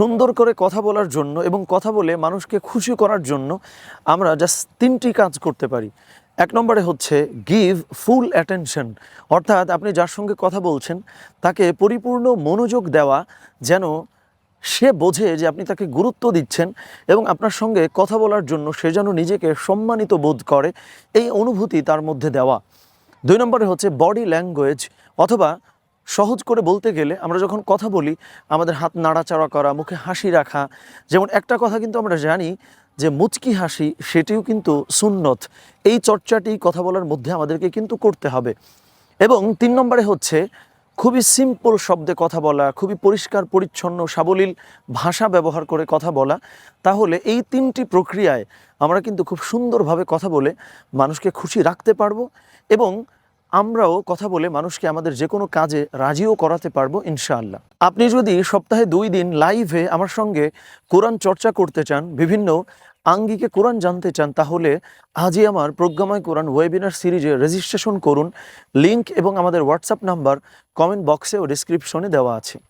সুন্দর করে কথা বলার জন্য এবং কথা বলে মানুষকে খুশি করার জন্য আমরা জাস্ট তিনটি কাজ করতে পারি। এক নম্বরে হচ্ছে গিভ ফুল অ্যাটেনশন অর্থাৎ আপনি যার সঙ্গে কথা বলছেন, তাকে পরিপূর্ণ মনোযোগ দেওয়া যেন সে বোঝে যে আপনি তাকে গুরুত্ব দিচ্ছেন এবং আপনার সঙ্গে কথা বলার জন্য সে যেন নিজেকে সম্মানিত বোধ করে, এই অনুভূতি তার মধ্যে দেওয়া। দুই নম্বরে হচ্ছে বডি ল্যাঙ্গুয়েজ অথবা সহজ করে বলতে গেলে আমরা যখন কথা বলি, আমাদের হাত নাড়াচাড়া করা, মুখে হাসি রাখা, যেমন একটা কথা কিন্তু আমরা জানি যে মুচকি হাসি, সেটিও কিন্তু সুন্নত। এই চর্চাটি কথা বলার মধ্যে আমাদেরকে কিন্তু করতে হবে। এবং তিন নম্বরে হচ্ছে, খুবই সিম্পল শব্দে কথা বলা, খুবই পরিষ্কার, পরিচ্ছন্ন, সাবলীল ভাষা ব্যবহার করে কথা বলা, তাহলে এই তিনটি প্রক্রিয়ায় আমরা কিন্তু খুব সুন্দরভাবে কথা বলে মানুষকে খুশি রাখতে পারব এবং আমরাও কথা বলে মানুষকে আমাদের যে কোনো কাজে রাজিও করাতে পারব, ইনশাআল্লাহ। আপনি যদি সপ্তাহে দুই দিন লাইভে আমার সঙ্গে কোরআন চর্চা করতে চান, বিভিন্ন আঙ্গিকে কোরআন জানতে চান, তাহলে আজই আমার প্রজ্ঞাময় কোরআন ওয়েবিনার সিরিজে রেজিস্ট্রেশন করুন। লিংক এবং আমাদের হোয়াটসঅ্যাপ নাম্বার কমেন্ট বক্সে ও ডিসক্রিপশনে দেওয়া আছে।